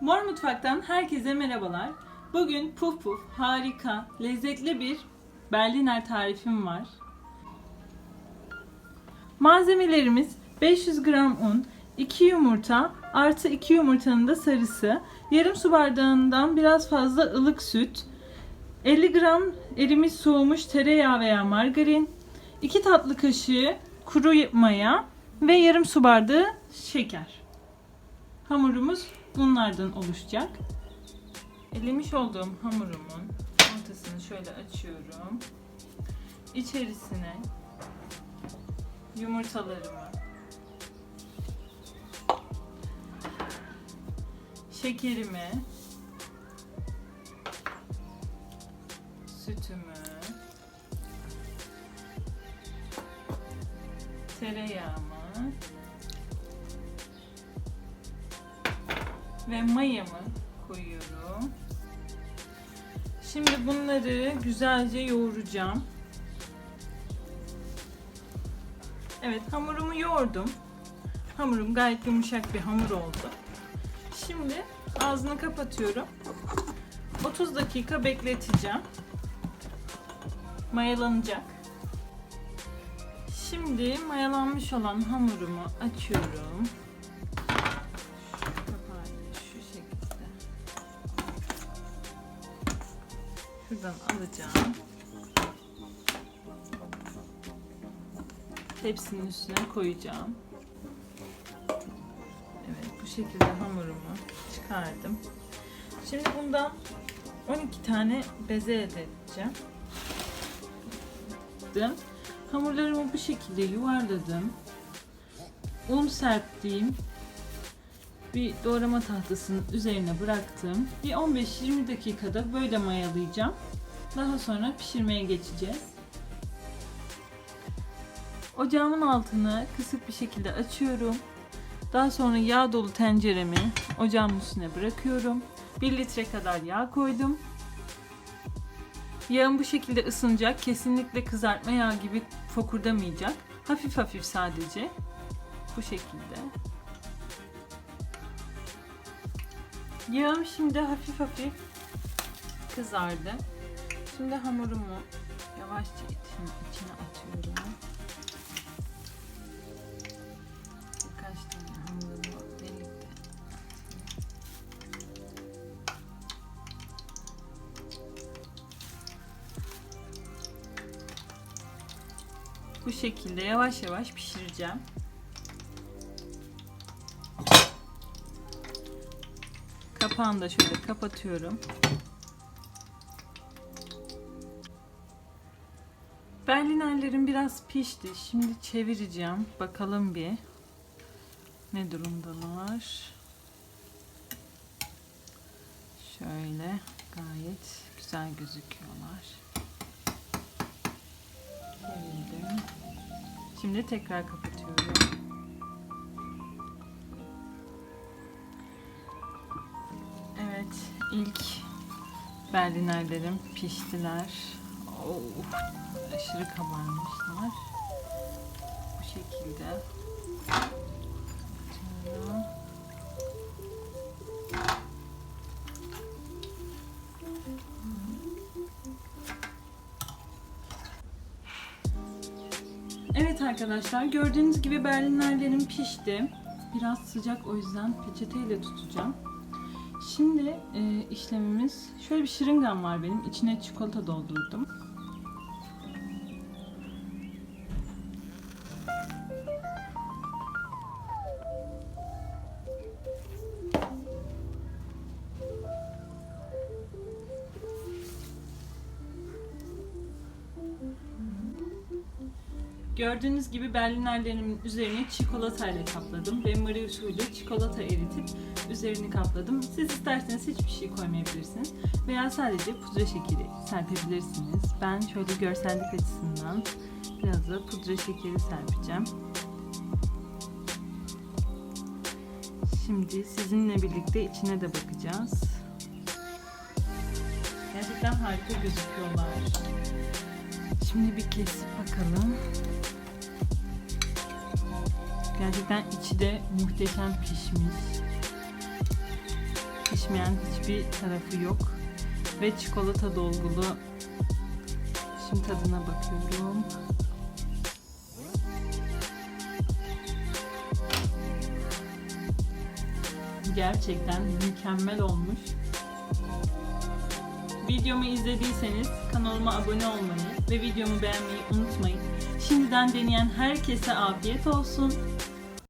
Mor Mutfak'tan herkese merhabalar. Bugün puf puf harika, lezzetli bir Berliner tarifim var. Malzemelerimiz 500 gram un, 2 yumurta, artı 2 yumurtanın da sarısı, yarım su bardağından biraz fazla ılık süt, 50 gram erimiş soğumuş tereyağı veya margarin, 2 tatlı kaşığı kuru maya ve yarım su bardağı şeker. Hamurumuz bunlardan oluşacak. Elemiş olduğum hamurumun ortasını şöyle açıyorum. İçerisine yumurtalarımı, şekerimi, sütümü, tereyağımı ve mayamı koyuyorum. Şimdi bunları güzelce yoğuracağım. Evet hamurumu yoğurdum. Hamurum gayet yumuşak bir hamur oldu. Şimdi ağzını kapatıyorum. 30 dakika bekleteceğim. Mayalanacak. Şimdi mayalanmış olan hamurumu açıyorum. Şuradan alacağım. Tepsinin üstüne koyacağım. Evet bu şekilde hamurumu çıkardım. Şimdi bundan 12 tane beze elde edeceğim. Hamurlarımı bu şekilde yuvarladım. Un serptiğim bir doğrama tahtasının üzerine bıraktım. Bir 15-20 dakikada böyle mayalayacağım. Daha sonra pişirmeye geçeceğiz. Ocağımın altını kısık bir şekilde açıyorum. Daha sonra yağ dolu tenceremi ocağımın üstüne bırakıyorum. 1 litre kadar yağ koydum. Yağın bu şekilde ısınacak. Kesinlikle kızartma yağı gibi fokurdamayacak. Hafif hafif sadece. Bu şekilde. Yağım şimdi hafif hafif kızardı. Şimdi hamurumu yavaşça içine, içine atıyorum. Birkaç tane hamurumu birlikte Bu şekilde yavaş yavaş pişireceğim. Kapağını da şöyle kapatıyorum. Berlinerlerim biraz pişti. Şimdi çevireceğim. Bakalım bir ne durumdalar. Şöyle gayet güzel gözüküyorlar. Çevirdim. Şimdi tekrar kapatıyorum. İlk berlinerlerim piştiler. Oh, aşırı kabarmışlar. Bu şekilde. Evet arkadaşlar gördüğünüz gibi berlinerlerim pişti. Biraz sıcak o yüzden peçeteyle tutacağım. Şimdi e, işlemimiz şöyle bir şırıngam var benim. İçine çikolata doldurdum. Gördüğünüz gibi berlinerlerimin üzerini çikolatayla kapladım ve Marie usulü çikolata eritip üzerini kapladım. Siz isterseniz hiçbir şey koymayabilirsiniz veya sadece pudra şekeri serpebilirsiniz. Ben şöyle görsellik açısından biraz da pudra şekeri serpeceğim. Şimdi sizinle birlikte içine de bakacağız. Gerçekten harika gözüküyorlar. Şimdi bir kesip bakalım. Gerçekten içi de muhteşem pişmiş. geçmeyen hiçbir tarafı yok. Ve çikolata dolgulu. Şimdi tadına bakıyorum. Gerçekten mükemmel olmuş. Videomu izlediyseniz kanalıma abone olmayı ve videomu beğenmeyi unutmayın. Şimdiden deneyen herkese afiyet olsun.